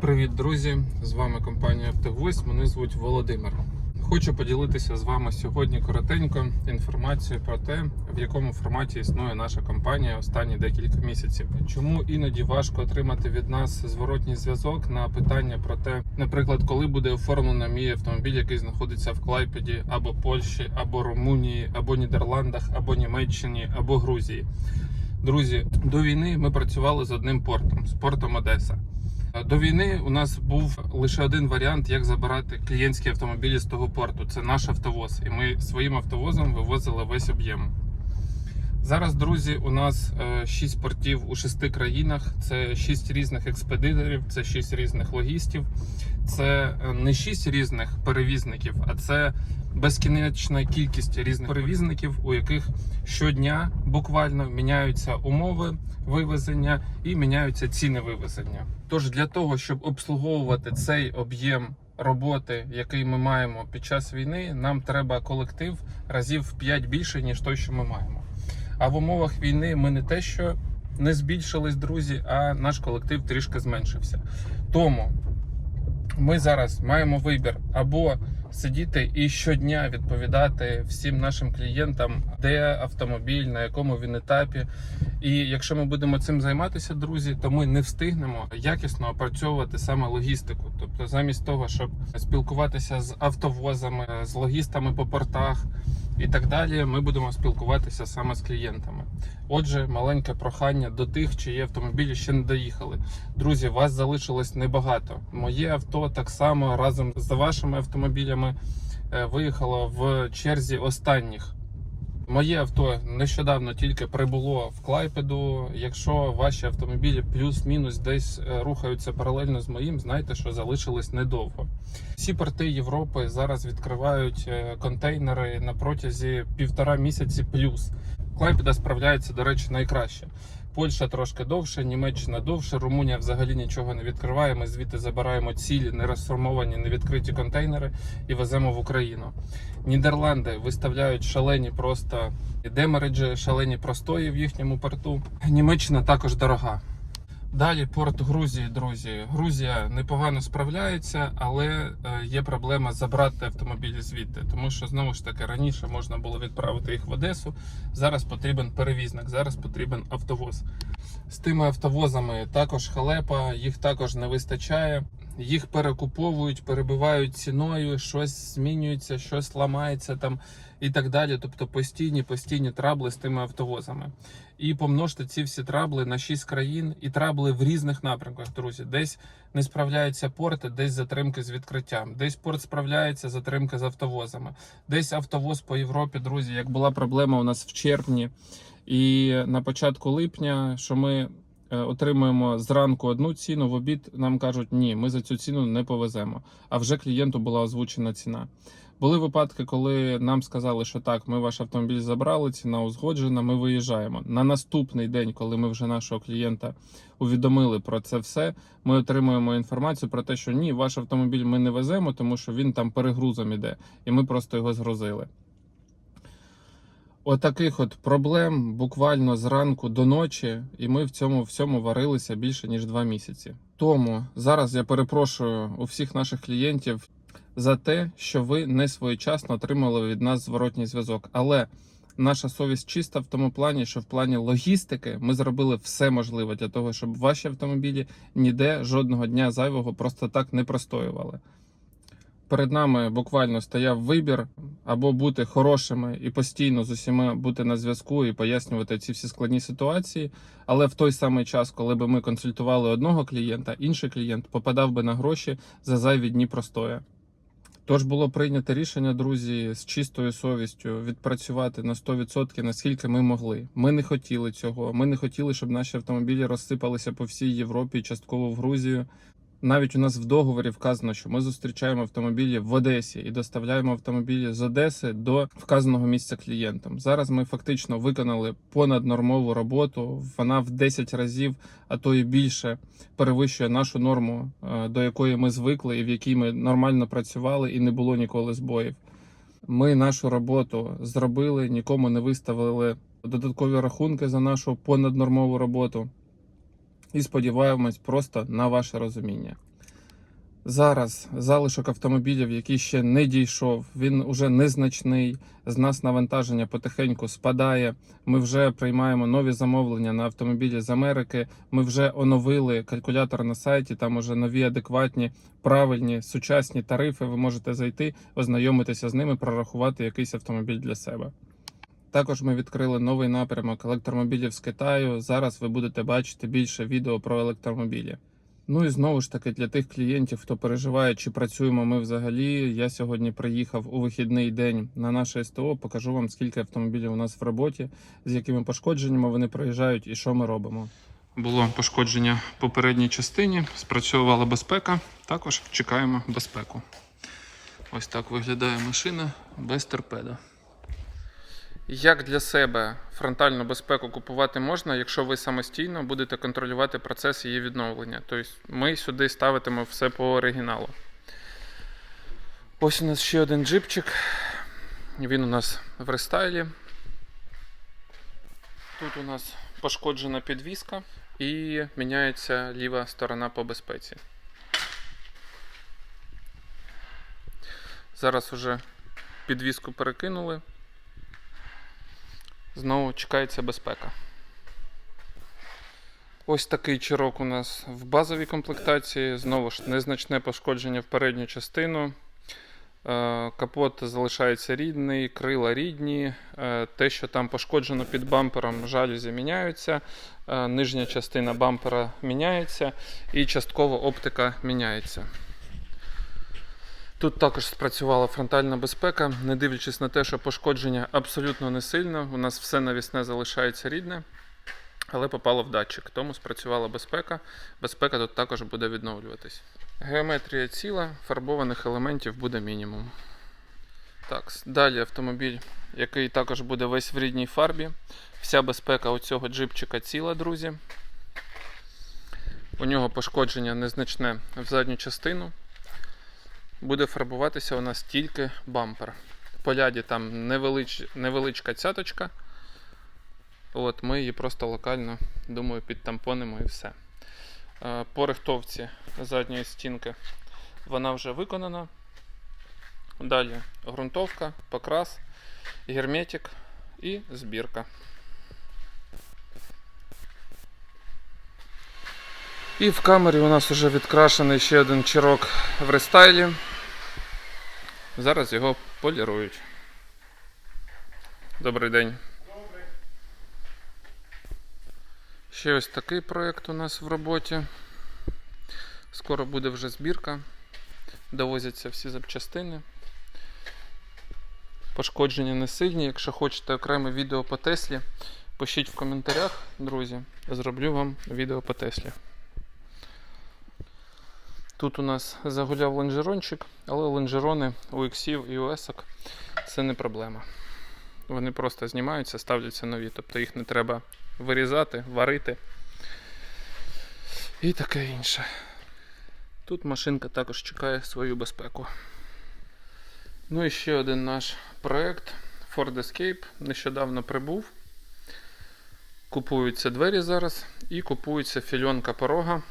Привіт, друзі! З вами компанія Автогвоздь. Мене звуть Володимир. Хочу поділитися з вами сьогодні коротенько інформацією про те, в якому форматі існує наша компанія останні декілька місяців. Чому іноді важко отримати від нас зворотній зв'язок на питання про те, наприклад, коли буде оформлено мій автомобіль, який знаходиться в Клайпеді або Польщі, або Румунії, або Нідерландах, або Німеччині, або Грузії. Друзі, до війни ми працювали з одним портом з портом Одеса. До війни у нас був лише один варіант, як забирати клієнтські автомобілі з того порту. Це наш автовоз. І ми своїм автовозом вивозили весь об'єм. Зараз, друзі, у нас 6 портів у 6 країнах. Це 6 різних експедиторів, це 6 різних логістів. Це е, не 6 різних перевізників, а це безкінечна кількість різних перевізників, у яких щодня буквально міняються умови вивезення і міняються ціни вивезення. Тож для того, щоб обслуговувати цей об'єм роботи, який ми маємо під час війни, нам треба колектив разів в 5 більше, ніж той, що ми маємо. А в умовах війни ми не те, що не збільшились, друзі, а наш колектив трішки зменшився. Тому ми зараз маємо вибір або сидіти і щодня відповідати всім нашим клієнтам, де автомобіль, на якому він етапі. І якщо ми будемо цим займатися, друзі, то ми не встигнемо якісно опрацьовувати саме логістику. Тобто, замість того, щоб спілкуватися з автовозами, з логістами по портах і так далі, ми будемо спілкуватися саме з клієнтами. Отже, маленьке прохання до тих, чиї автомобілі ще не доїхали. Друзі, вас залишилось небагато. Моє авто так само разом з вашими автомобілями е, виїхало в черзі останніх. Моє авто нещодавно тільки прибуло в Клайпеду. Якщо ваші автомобілі плюс-мінус десь е, рухаються паралельно з моїм, знайте, що залишилось недовго. Всі порти Європи зараз відкривають е, контейнери на протязі півтора місяці плюс. Клайпеда справляється, до речі, найкраще. Польща трошки довше, Німеччина довше, Румунія взагалі нічого не відкриває. Ми звідти забираємо цілі нерозформовані, невідкриті контейнери і веземо в Україну. Нідерланди виставляють шалені просто демереджі, шалені простої в їхньому порту. Німеччина також дорога. Далі порт Грузії, друзі. Грузія непогано справляється, але е, є проблема забрати автомобілі звідти, тому що знову ж таки раніше можна було відправити їх в Одесу. Зараз потрібен перевізник, зараз потрібен автовоз. З тими автовозами також халепа, їх також не вистачає. Їх перекуповують, перебивають ціною, щось змінюється, щось ламається там і так далі. Тобто постійні постійні трабли з тими автовозами. І помножте ці всі трабли на 6 країн і трабли в різних напрямках, друзі. Десь не справляються порти, десь затримки з відкриттям, десь порт справляється, затримки з автовозами, десь автовоз по Європі, друзі. Як була проблема у нас в червні і на початку липня, що ми. Е, Отримуємо зранку одну ціну, в обід нам кажуть, ні, ми за цю ціну не повеземо. А вже клієнту була озвучена ціна. Були випадки, коли нам сказали, що так, ми ваш автомобіль забрали, ціна узгоджена, ми виїжджаємо. На наступний день, коли ми вже нашого клієнта увідомили про це все, ми отримуємо інформацію про те, що ні, ваш автомобіль ми не веземо, тому що він там перегрузом іде, і ми просто його згрузили. Отаких от проблем буквально зранку до ночі, і ми в цьому всьому варилися більше ніж два місяці. Тому зараз я перепрошую у всіх наших клієнтів за те, що ви не своєчасно отримали від нас зворотній зв'язок. Але наша совість чиста в тому плані, що в плані логістики ми зробили все можливе для того, щоб ваші автомобілі ніде жодного дня зайвого просто так не простоювали. Перед нами буквально стояв вибір або бути хорошими і постійно з усіма бути на зв'язку і пояснювати ці всі складні ситуації. Але в той самий час, коли би ми консультували одного клієнта, інший клієнт попадав би на гроші за зайві дні простоя. Тож було прийнято рішення, друзі, з чистою совістю відпрацювати на 100% наскільки ми могли. Ми не хотіли цього. Ми не хотіли, щоб наші автомобілі розсипалися по всій Європі, частково в Грузію. Навіть у нас в договорі вказано, що ми зустрічаємо автомобілі в Одесі і доставляємо автомобілі з Одеси до вказаного місця клієнтам. Зараз ми фактично виконали понаднормову роботу. Вона в 10 разів, а то і більше, перевищує нашу норму, е, до якої ми звикли і в якій ми нормально працювали, і не було ніколи збоїв. Ми нашу роботу зробили, нікому не виставили додаткові рахунки за нашу понаднормову роботу. І сподіваємось просто на ваше розуміння. Зараз залишок автомобілів, який ще не дійшов, він уже незначний. З нас навантаження потихеньку спадає. Ми вже приймаємо нові замовлення на автомобілі з Америки. Ми вже оновили калькулятор на сайті. Там уже нові адекватні, правильні, сучасні тарифи. Ви можете зайти, ознайомитися з ними, прорахувати якийсь автомобіль для себе. Також ми відкрили новий напрямок електромобілів з Китаю. Зараз ви будете бачити більше відео про електромобілі. Ну і знову ж таки для тих клієнтів, хто переживає, чи працюємо ми взагалі. Я сьогодні приїхав у вихідний день на наше СТО. Покажу вам, скільки автомобілів у нас в роботі, з якими пошкодженнями вони проїжджають і що ми робимо. Було пошкодження попередній частині, спрацьовувала безпека. Також чекаємо безпеку. Ось так виглядає машина без торпеда. Як для себе фронтальну безпеку купувати можна, якщо ви самостійно будете контролювати процес її відновлення? Тобто ми сюди ставитимо все по оригіналу. Ось у нас ще один джипчик. Він у нас в рестайлі. Тут у нас пошкоджена підвіска і міняється ліва сторона по безпеці. Зараз уже підвіску перекинули. Знову чекається безпека. Ось такий чирок у нас в базовій комплектації. Знову ж незначне пошкодження в передню частину. Е, Капот залишається рідний, крила рідні. Е, Те, що там пошкоджено під бампером, жалюзі міняються. Е, Нижня частина бампера міняється і частково оптика міняється. Тут також спрацювала фронтальна безпека, не дивлячись на те, що пошкодження абсолютно не сильно. У нас все навісне залишається рідне, але попало в датчик. Тому спрацювала безпека. Безпека тут також буде відновлюватись. Геометрія ціла, фарбованих елементів буде мінімум. Так, далі автомобіль, який також буде весь в рідній фарбі. Вся безпека у цього джипчика ціла, друзі. У нього пошкодження незначне в задню частину буде фарбуватися у нас тільки бампер. По ляді там невелич... невеличка цяточка. От, Ми її просто локально, думаю, підтампонимо і все. Е, По рихтовці задньої стінки вона вже виконана. Далі ґрунтовка, покрас, герметик і збірка. І в камері у нас вже відкрашений ще один чирок в рестайлі. Зараз його полірують. Добрий день. Ще ось такий проєкт у нас в роботі. Скоро буде вже збірка. Довозяться всі запчастини. Пошкодження не сильні. Якщо хочете окреме відео по Теслі, пишіть в коментарях, друзі. Зроблю вам відео по Теслі. Тут у нас загуляв лонжерончик, але лонжерони у іксів і у це не проблема. Вони просто знімаються, ставляться нові, тобто їх не треба вирізати, варити і таке інше. Тут машинка також чекає свою безпеку. Ну і ще один наш проект Ford Escape. Нещодавно прибув. Купуються двері зараз і купується фільонка порога.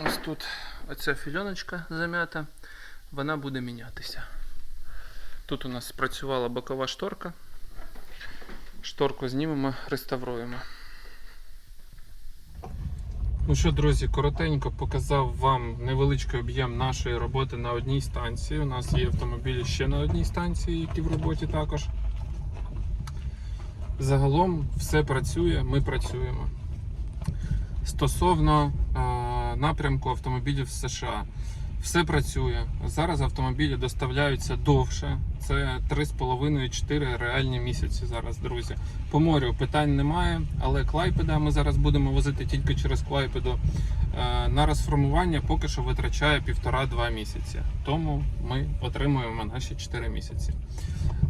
Ось тут оця фільоночка зам'ята, вона буде мінятися. Тут у нас спрацювала бокова шторка. Шторку знімемо, реставруємо. Ну що, друзі, коротенько показав вам невеличкий об'єм нашої роботи на одній станції. У нас є автомобілі ще на одній станції, які в роботі також. Загалом все працює, ми працюємо. Стосовно е, напрямку автомобілів з США. Все працює. Зараз автомобілі доставляються довше. Це 3,5-4 реальні місяці зараз, друзі. По морю питань немає, але Клайпеда ми зараз будемо возити тільки через Клайпеду. Е, На розформування поки що витрачає 1,5-2 місяці. Тому ми отримуємо наші 4 місяці.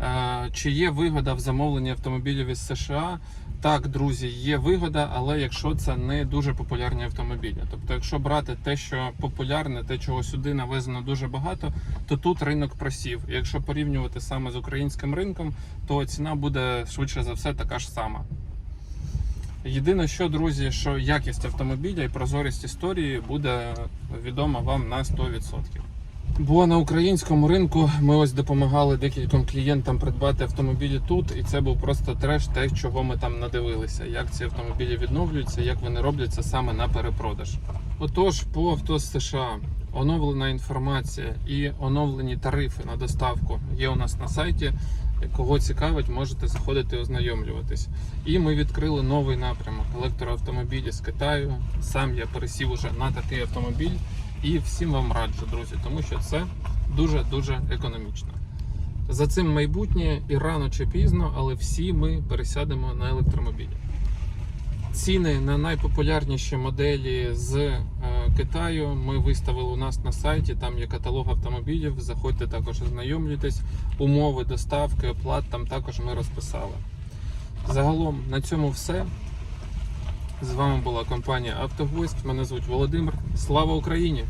Е, Чи є вигода в замовленні автомобілів із США? Так, друзі, є вигода, але якщо це не дуже популярні автомобілі. Тобто, якщо брати те, що популярне, те, чого сюди навезено дуже багато, то тут ринок просів. Якщо порівнювати саме з українським ринком, то ціна буде швидше за все така ж сама. Єдине, що, друзі, що якість автомобіля і прозорість історії буде відома вам на 100%. Бо на українському ринку ми ось допомагали декільком клієнтам придбати автомобілі тут, і це був просто треш, те, чого ми там надивилися, як ці автомобілі відновлюються, як вони робляться саме на перепродаж. Отож, по авто з США оновлена інформація і оновлені тарифи на доставку є у нас на сайті. Кого цікавить, можете заходити ознайомлюватись. І ми відкрили новий напрямок електроавтомобілі з Китаю. Сам я пересів уже на такий автомобіль. І всім вам раджу, друзі, тому що це дуже-дуже економічно. За цим майбутнє і рано чи пізно, але всі ми пересядемо на електромобілі. Ціни на найпопулярніші моделі з е, Китаю ми виставили у нас на сайті. Там є каталог автомобілів. Заходьте також ознайомлюйтесь. Умови доставки, оплат там також ми розписали. Загалом на цьому все. З вами була компанія Автогость. Мене звуть Володимир. Слава Україні!